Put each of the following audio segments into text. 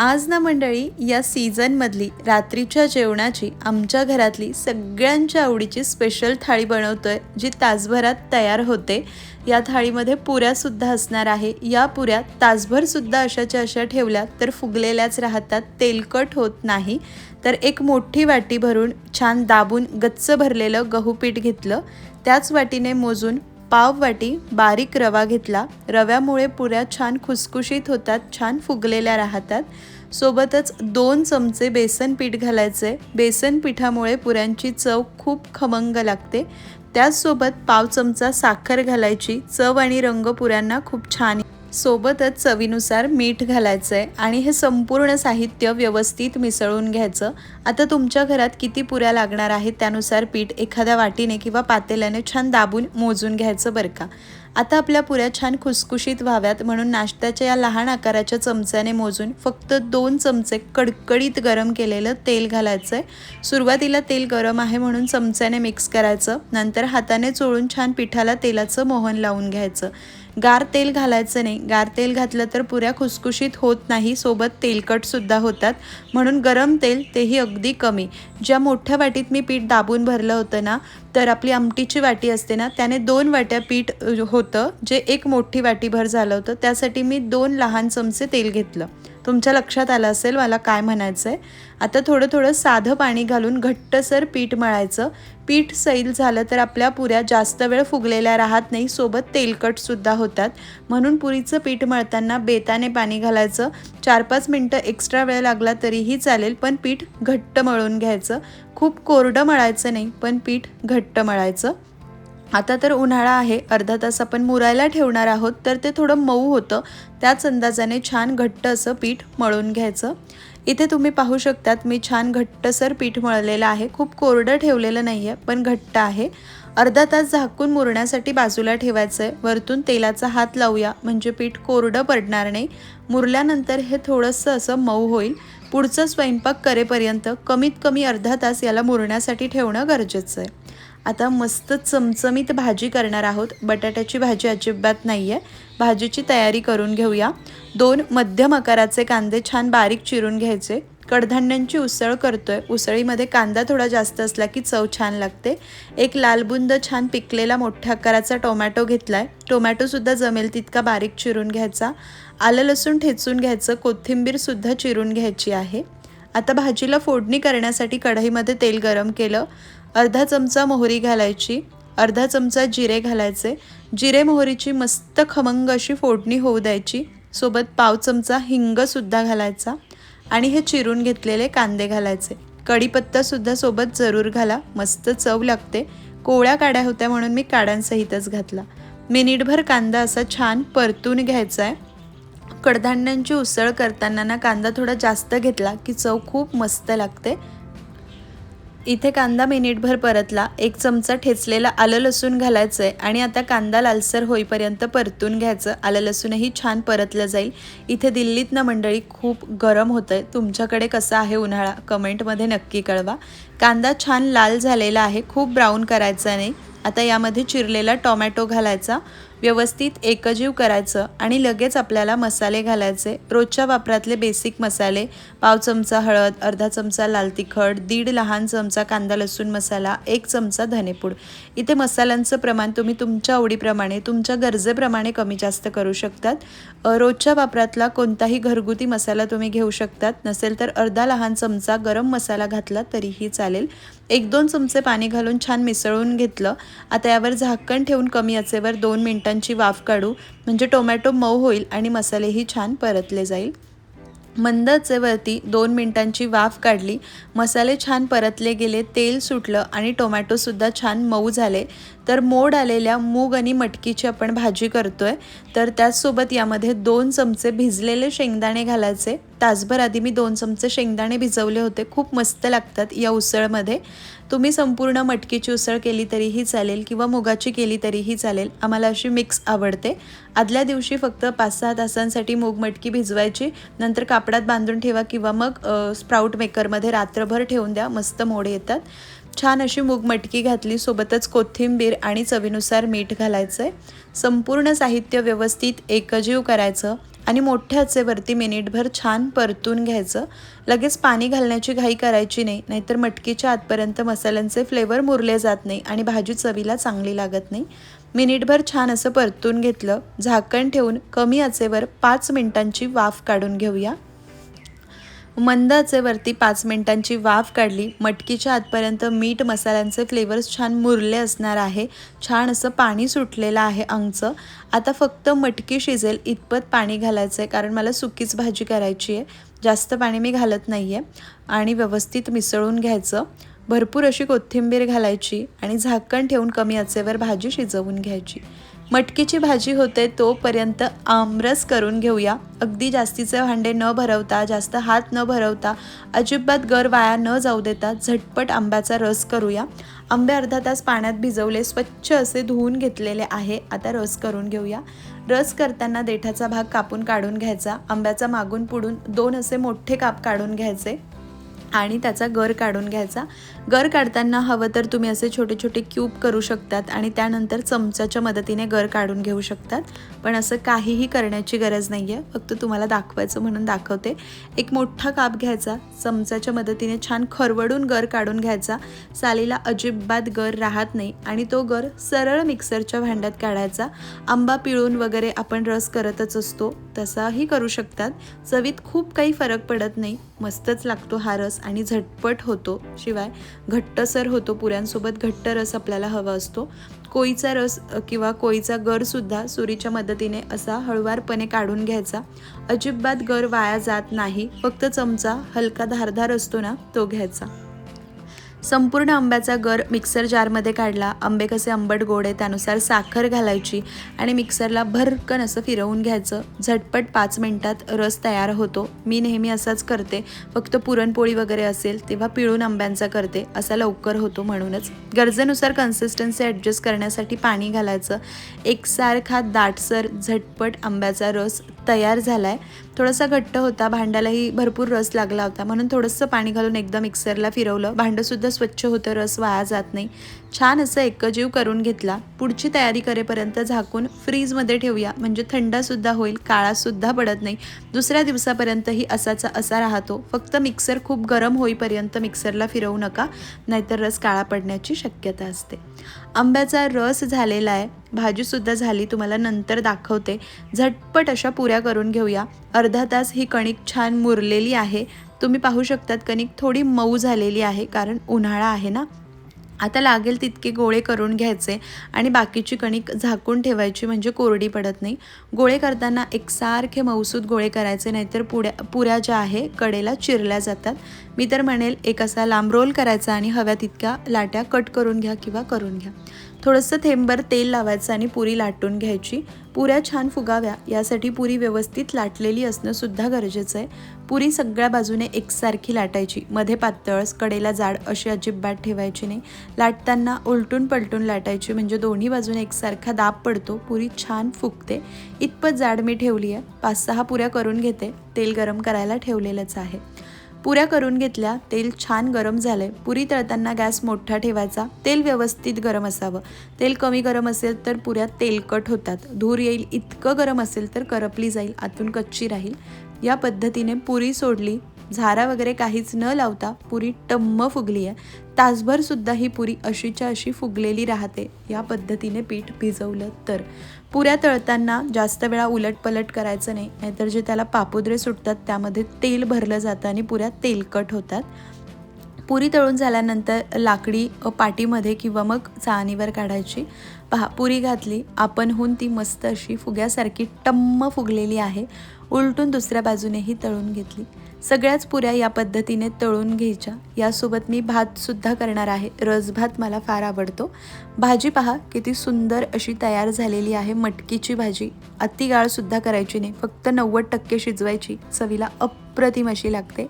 आज ना मंडळी या सीझनमधली रात्रीच्या जेवणाची आमच्या घरातली सगळ्यांच्या आवडीची स्पेशल थाळी बनवतोय जी तासभरात तयार होते. या थाळीमध्ये पुऱ्यासुद्धा असणार आहे. या पुऱ्या तासभरसुद्धा अशाच्या अशा ठेवल्या तर फुगलेल्याच राहतात तेलकट होत नाही. तर एक मोठी वाटी भरून छान दाबून गच्च भरलेलं गहू पीठ घेतलं. त्याच वाटीने मोजून पाववाटी बारीक रवा घेतला. रव्यामुळे पुऱ्या छान खुसखुशीत होतात छान फुगलेल्या राहतात. सोबतच दोन चमचे बेसन पीठ घालायचे. बेसन पिठामुळे पुऱ्यांची चव खूप खमंग लागते. त्याचसोबत पाव चमचा साखर घालायची. चव आणि रंग पुऱ्यांना खूप छान सोबतच चवीनुसार मीठ घालायचं आहे आणि हे संपूर्ण साहित्य व्यवस्थित मिसळून घ्यायचं. आता तुमच्या घरात किती पुऱ्या लागणार आहेत त्यानुसार पीठ एखाद्या वाटीने किंवा पातेल्याने छान दाबून मोजून घ्यायचं बरं का? आता आपल्या पुऱ्या छान खुसखुशीत व्हाव्यात म्हणून नाश्त्याच्या या लहान आकाराच्या चमच्याने मोजून फक्त दोन चमचे कडकडीत गरम केलेलं तेल घालायचं आहे सुरुवातीला तेल गरम आहे म्हणून चमच्याने मिक्स करायचं. नंतर हाताने चोळून छान पिठाला तेलाचं मोहन लावून घ्यायचं. गार तेल घालायचं नाही. गार तेल घातलं तर पुऱ्या खुसखुशीत होत नाही सोबत तेलकटसुद्धा होतात. म्हणून गरम तेल तेही अगदी कमी. ज्या मोठ्या वाटीत मी पीठ दाबून भरलं होतं ना तर आपली आमटीची वाटी असते ना त्याने दोन वाट्या पीठ होतं जे एक मोठी वाटीभर झालं होतं. त्यासाठी मी दोन लहान चमचे तेल घेतलं. तुमच्या लक्षात आलं असेल मला काय म्हणायचं आहे आता थोडं थोडं साधं पाणी घालून घट्टसर पीठ मळायचं. पीठ सैल झालं तर आपल्या पुऱ्या जास्त वेळ फुगलेल्या राहत नाही सोबत तेलकटसुद्धा होतात. म्हणून पुरीचं पीठ मळताना बेताने पाणी घालायचं. चार पाच मिनटं एक्स्ट्रा वेळ लागला तरीही चालेल पण पीठ घट्ट मळून घ्यायचं. खूप कोरडं मळायचं नाही पण पीठ घट्ट मळायचं. आता तर उन्हाळा आहे अर्धा तास आपण मुरायला ठेवणार आहोत तर ते थोडं मऊ होतं. त्याच अंदाजाने छान घट्ट असं पीठ मळून घ्यायचं. इथे तुम्ही पाहू शकतात मी छान घट्टसर पीठ मळलेलं आहे. खूप कोरडं ठेवलेलं नाही आहे पण घट्ट आहे. अर्धा तास झाकून मुरण्यासाठी बाजूला ठेवायचं आहे वरतून तेलाचा हात लावूया म्हणजे पीठ कोरडं पडणार नाही. मुरल्यानंतर हे थोडंसं असं मऊ होईल. पुढचं स्वयंपाक करेपर्यंत कमीत कमी अर्धा तास याला मुरण्यासाठी ठेवणं गरजेचं आहे आता मस्त चमचमीत भाजी करणार आहोत. बटाट्याची भाजी अजिबात नाही आहे भाजीची तयारी करून घेऊया. दोन मध्यम आकाराचे कांदे छान बारीक चिरून घ्यायचे. कडधान्यांची उसळ करतोय. उसळीमध्ये कांदा थोडा जास्त असला की चव छान लागते. एक लालबुंद छान पिकलेला मोठ्या आकाराचा टोमॅटो घेतला आहे टोमॅटोसुद्धा जमेल तितका बारीक चिरून घ्यायचा. आलं लसूण ठेचून घ्यायचं. कोथिंबीरसुद्धा चिरून घ्यायची आहे. आता भाजीला फोडणी करण्यासाठी कढईमध्ये तेल गरम केलं. अर्धा चमचा मोहरी घालायची अर्धा चमचा जिरे घालायचे. जिरे मोहरीची मस्त खमंग अशी फोडणी होऊ द्यायची. सोबत पाव चमचा हिंगसुद्धा घालायचा. आणि हे चिरून घेतलेले कांदे घालायचे. कढीपत्तासुद्धा सोबत जरूर घाला. मस्त चव लागते. कोवळ्या काड्या होत्या म्हणून मी काड्यांसहितच घातला. मिनिटभर कांदा असा छान परतून घ्यायचा आहे कडधान्यांची उसळ करताना ना कांदा थोडा जास्त घेतला की चव खूप मस्त लागते. इथे कांदा मिनिटभर परतला एक चमचा ठेचलेला आलं लसूण घालायचं आहे आणि आता कांदा लालसर होईपर्यंत परतून घ्यायचं. आलं लसूणही छान परतलं जाईल. इथे दिल्लीतनं मंडळी खूप गरम होतं आहे तुमच्याकडे कसं आहे उन्हाळा? कमेंटमध्ये नक्की कळवा. कांदा छान लाल झालेला आहे. खूप ब्राऊन करायचा नाही. आता यामध्ये चिरलेला टोमॅटो घालायचा. व्यवस्थित एकजीव करायचं आणि लगेच आपल्याला मसाले घालायचे. रोजच्या वापरातले बेसिक मसाले पाव चमचा हळद अर्धा चमचा लाल तिखट दीड लहान चमचा कांदा लसूण मसाला एक चमचा धनेपूड. इथे मसाल्यांचं प्रमाण तुम्ही तुमच्या आवडीप्रमाणे तुमच्या गरजेप्रमाणे कमी जास्त करू शकतात. रोजच्या वापरातला कोणताही घरगुती मसाला तुम्ही घेऊ शकतात. नसेल तर अर्धा लहान चमचा गरम मसाला घातला तरीही चालेल. एक दोन चमचे पाणी घालून छान मिसळून घेतलं. आता यावर झाकण ठेवून कमी याचेवर दोन मिनिटांची वाफ काढू. म्हणजे टोमॅटो मऊ होईल आणि मसालेही छान परतले जाईल. मंदचेवरती दोन मिनिटांची वाफ काढली. मसाले छान परतले गेले तेल सुटलं आणि टोमॅटोसुद्धा छान मऊ झाले. तर मोड आलेल्या मूग आणि मटकीची आपण भाजी करतो आहे तर त्याचसोबत यामध्ये दोन चमचे भिजलेले शेंगदाणे घालायचे. तासभर आधी मी दोन चमचे शेंगदाणे भिजवले होते. खूप मस्त लागतात या उसळमध्ये. तुम्ही संपूर्ण मटकीची उसळ केली तरीही चालेल किंवा मुगाची केली तरीही चालेल. आम्हाला अशी मिक्स आवडते. आदल्या दिवशी फक्त पाच सहा तासांसाठी मूग मटकी भिजवायची. नंतर काप कापडात बांधून ठेवा किंवा मग स्प्राऊट मेकरमध्ये रात्रभर ठेवून द्या. मस्त मोड येतात. छान अशी मूग मटकी घातली. सोबतच कोथिंबीर आणि चवीनुसार मीठ घालायचं आहे संपूर्ण साहित्य व्यवस्थित एकजीव करायचं आणि मोठ्या आचेवरती मिनिटभर छान परतून घ्यायचं. लगेच पाणी घालण्याची घाई करायची नाही. नाहीतर मटकीच्या आतपर्यंत मसाल्यांचे फ्लेवर मुरले जात नाही आणि भाजी चवीला चांगली लागत नाही. मिनिटभर छान असं परतून घेतलं. झाकण ठेवून कमी आचेवर पाच मिनिटांची वाफ काढून घेऊया. मंद आचेवरती पाच मिनिटांची वाफ काढली. मटकीच्या आतपर्यंत मीठ मसाल्यांचे फ्लेवर्स छान मुरले असणार आहे. छान असं पाणी सुटलेलं आहे अंगचं आता फक्त मटकी शिजेल इतपत पाणी घालायचं आहे कारण मला सुकीच भाजी करायची आहे. जास्त पाणी मी घालत नाही आहे आणि व्यवस्थित मिसळून घ्यायचं. भरपूर अशी कोथिंबीर घालायची आणि झाकण ठेवून कमी आचेवर भाजी शिजवून घ्यायची. मटकीची भाजी होते तोपर्यंत आमरस करून घेऊया. अगदी जास्तीचे भांडे न भरवता जास्त हात न भरवता अजिबात गर वाया न जाऊ देता झटपट आंब्याचा रस करूया. आंबे अर्धा तास पाण्यात भिजवले स्वच्छ असे धुवून घेतलेले आहे. आता रस करून घेऊया. रस करताना देठाचा भाग कापून काढून घ्यायचा. आंब्याचा मागून पुढून दोन असे मोठे काप काढून घ्यायचे आणि त्याचा गर काढून घ्यायचा. गर काढताना हवं तर तुम्ही असे छोटे छोटे क्यूब करू शकतात आणि त्यानंतर चमच्याच्या मदतीने गर काढून घेऊ शकतात. पण असं काहीही करण्याची गरज नाही आहे फक्त तुम्हाला दाखवायचं म्हणून दाखवते. एक मोठा काप घ्यायचा. चमच्याच्या मदतीने छान खरवडून गर काढून घ्यायचा. सालीला अजिबात गर राहत नाही आणि तो गर सरळ मिक्सरच्या भांड्यात काढायचा. आंबा पिळून वगैरे आपण रस करतच असतो. तसाही करू शकतात. चवीत खूप काही फरक पडत नाही. मस्तच लागतो हा रस आणि झटपट होतो. शिवाय घट्टसर होतो पुऱ्यांसोबत घट्ट रस आपल्याला हवा असतो. कोळीचा रस किंवा कोळीचा गरसुद्धा सुरीच्या मदतीने असा हळुवारपणे काढून घ्यायचा. अजिबात गर वाया जात नाही फक्त चमचा हलका धारधार असतो ना तो घ्यायचा. संपूर्ण आंब्याचा गर मिक्सर जारमध्ये काढला. आंबे कसे आंबट गोड आहे त्यानुसार साखर घालायची आणि मिक्सरला भरकन असं फिरवून घ्यायचं. झटपट पाच मिनटात रस तयार होतो. मी नेहमी असाच करते. फक्त पुरणपोळी वगैरे असेल तेव्हा पिळून आंब्यांचा करते. असा लवकर होतो म्हणूनच. गरजेनुसार कन्सिस्टन्सी ॲडजस्ट करण्यासाठी पाणी घालायचं. एकसारखा दाटसर झटपट आंब्याचा रस तयार झाला आहे थोडासा घट्ट होता भांड्यालाही भरपूर रस लागला होता. म्हणून थोडंसं पाणी घालून एकदा मिक्सरला फिरवलं. भांडंसुद्धा स्वच्छ होतं रस वाया जात नाही. छान असं एकजीव करून घेतला. पुढची तयारी करेपर्यंत झाकून फ्रीजमध्ये ठेवूया. म्हणजे थंडासुद्धा होईल काळासुद्धा पडत नाही. दुसऱ्या दिवसापर्यंतही असाचा असा राहतो. फक्त मिक्सर खूप गरम होईपर्यंत मिक्सरला फिरवू नका. नाहीतर रस काळा पडण्याची शक्यता असते. आंब्याचा रस झालेला आहे. भाजीसुद्धा झाली तुम्हाला नंतर दाखवते. झटपट अशा पुऱ्या करून घेऊया. अर्धा तास ही कणिक छान मुरलेली आहे. तुम्ही पाहू शकतात कणिक थोडी मऊ झालेली आहे कारण उन्हाळा आहे ना? आता लागेल तितके गोळे करून घ्यायचे आणि बाकीची कणिक झाकून ठेवायची म्हणजे कोरडी पडत नाही. गोळे करताना एकसारखे मऊसूद गोळे करायचे नाहीतर पुड्या पुऱ्या ज्या आहे कडेला चिरल्या जातात. मी तर म्हणेल एक असा लांब रोल करायचा आणि हव्या तितक्या लाट्या कट करून घ्या किंवा करून घ्या. थोडंसं थेंबर तेल लावायचं आणि पुरी लाटून घ्यायची. पुऱ्या छान फुगाव्या यासाठी पुरी व्यवस्थित लाटलेली असणं सुद्धा गरजेचं आहे. पुरी सगळ्या बाजूने एकसारखी लाटायची. मध्ये पातळस कडेला जाड अशी अजिबात ठेवायची नाही. लाटताना उलटून पलटून लाटायची म्हणजे दोन्ही बाजूने एकसारखा दाब पडतो पुरी छान फुगते. इतपत जाड मी ठेवली आहे पाच सहा पुऱ्या करून घेते. तेल गरम करायला ठेवलेलंच आहे. पुऱ्या करून घेतल्या तेल छान गरम झालंय. पुरी तळताना गॅस मोठा ठेवायचा. तेल व्यवस्थित गरम असावं. तेल कमी गरम असेल तर पुऱ्या तेलकट होतात. धूर येईल इतकं गरम असेल तर करपली जाईल आतून कच्ची राहील. या पद्धतीने पुरी सोडली. झारा वगैरे काहीच न लावता पुरी टम्म फुगली आहे तासभर सुद्धा ही पुरी अशीच्या अशी फुगलेली राहते. या पद्धतीने पीठ भिजवलं तर. पुऱ्या तळताना जास्त वेळा उलटपलट करायचं नाही नाहीतर जे त्याला पापुद्रे सुटतात त्यामध्ये तेल भरलं जातं आणि पुऱ्या तेलकट होतात. पुरी तळून झाल्यानंतर लाकडी पाटीमध्ये किंवा मग चाळणीवर काढायची. पहा पुरी घातली आपणहून ती मस्त अशी फुग्यासारखी टम्म फुगलेली आहे. उलटून दुसऱ्या बाजूनेही तळून घेतली. सगळ्याच पुऱ्या या पद्धतीने तळून घ्यायच्या. यासोबत मी भातसुद्धा करणार आहे. रसभात मला फार आवडतो. भाजी पहा किती सुंदर अशी तयार झालेली आहे. मटकीची भाजी. अतिगाळसुद्धा करायची नाही. फक्त नव्वद टक्के शिजवायची. चवीला अप्रतिम अशी लागते.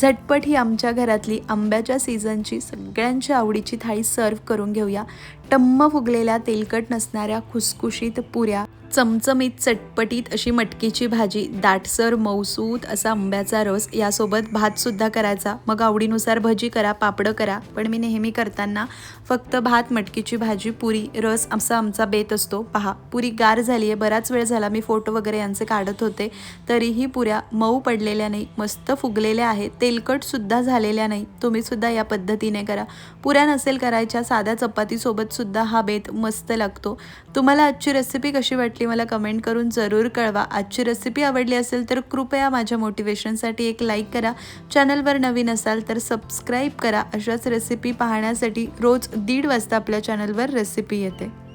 झटपट ही आमच्या घरातली आंब्याच्या सीझनची सगळ्यांची आवडीची थाळी सर्व करून घेऊया. टम्म फुगलेल्या तेलकट नसणाऱ्या खुसखुशीत पुऱ्या. चमचमीत चटपटीत अशी मटकीची भाजी दाटसर मौसूत असा आंब्याचा रस यासोबत भातसुद्धा करायचा. मग आवडीनुसार भजी करा पापडं करा. पण मी नेहमी करताना फक्त भात मटकीची भाजी पुरी रस असा आमचा बेत असतो. पहा पुरी गार झाली आहे बराच वेळ झाला मी फोटो वगैरे यांचे काढत होते. तरीही पुऱ्या मऊ पडलेल्या नाही मस्त फुगलेल्या आहेत तेलकटसुद्धा झालेल्या नाही. तुम्हीसुद्धा या पद्धतीने करा. पुऱ्या नसेल करायच्या साध्या चपातीसोबतसुद्धा हा बेत मस्त लागतो. तुम्हाला आजची रेसिपी कशी वाटली मला कमेंट करून जरूर कळवा. आजची रेसिपी आवडली असेल तर कृपया माझ्या मोटिवेशनसाठी एक लाईक करा. चॅनलवर नवीन असाल तर सबस्क्राईब करा. अशाच रेसिपी पाहण्यासाठी रोज दीड वाजता आपल्या चॅनलवर रेसिपी येते.